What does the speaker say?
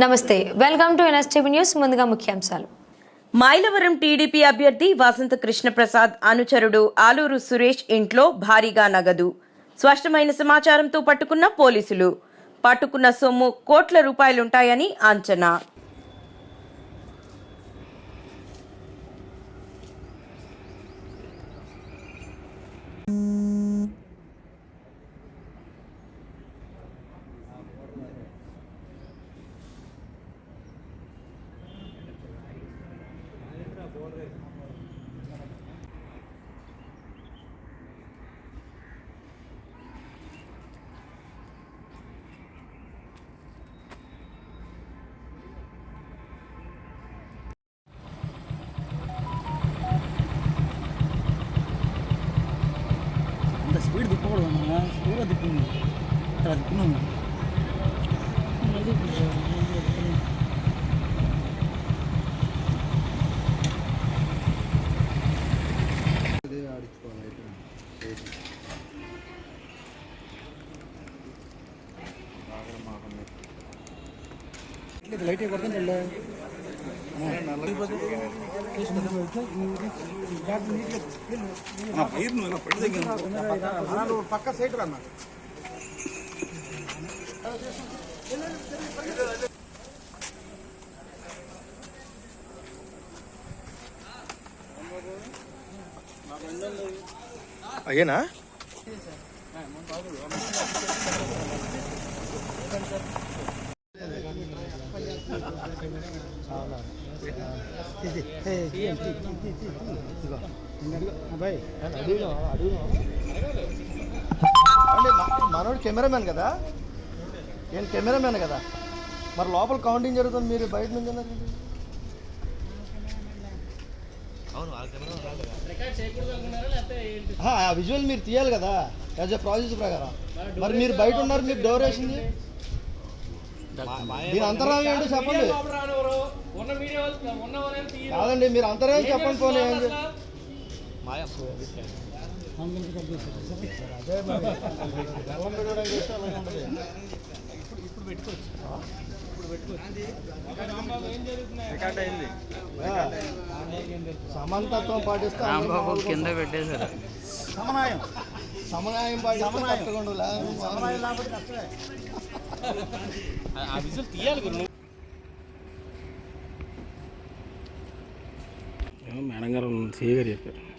నమస్తే welcome to NSTV news ముందుగా ముఖ్యాంశాలు. మైలవరం టీడీపీ అభ్యర్థి వసంత కృష్ణప్రసాద్ అనుచరుడు ఆలూరు సురేష్ ఇంట్లో భారీగా నగదు. స్పష్టమైన సమాచారంతో పట్టుకున్న పోలీసులు. పట్టుకున్న సొమ్ము కోట్ల రూపాయలుంటాయని అంచనా. ஸ்பீடு திப்பக்கூடாது ஸ்பீடாக திப்பணும் திப்பணுங்க ఇది స్పీడ్గా తిప్పింది అట్లా తిప్పినాము లైట్ కొడుతుంది పక్క సైడ్ రన్నా అయ్యేనా? అబ్బాయి మనోడు కెమెరామెన్ కదా? నేను కెమెరామెన్ కదా? మరి లోపల కౌంటింగ్ జరుగుతుంది మీరు బయట నుంచి ఆ విజువల్ మీరు తీయాలి కదా. యాజ్ ఎ ప్రాసెస్ ప్రకారం. మరి మీరు బయట ఉన్నారు మీరు డోర్ వేసింది మీరు అంతరాయం ఏంటో చెప్పండి. కాదండి మీరు అంతరాయం చెప్పండి పోనీ ఏంటి? అదే మరి. బెల్లం పెట్టడానికి ఇస్తే అలాగే ఉంటది. ఆ, సమానతత్వం పాటిస్తే అందరూ మామూలుగా కింద. పెట్టేశారు సమన్వయం సమన్వయం పాటిస్తే సమన్వయం. కరెక్ట్గా ఉండు. లేకపోతే సమన్వయం లేకపోతే కష్టమే ఆ విజువల్ తీయాలి గురు మేడం గారు సీఏ గారు చెప్పారు.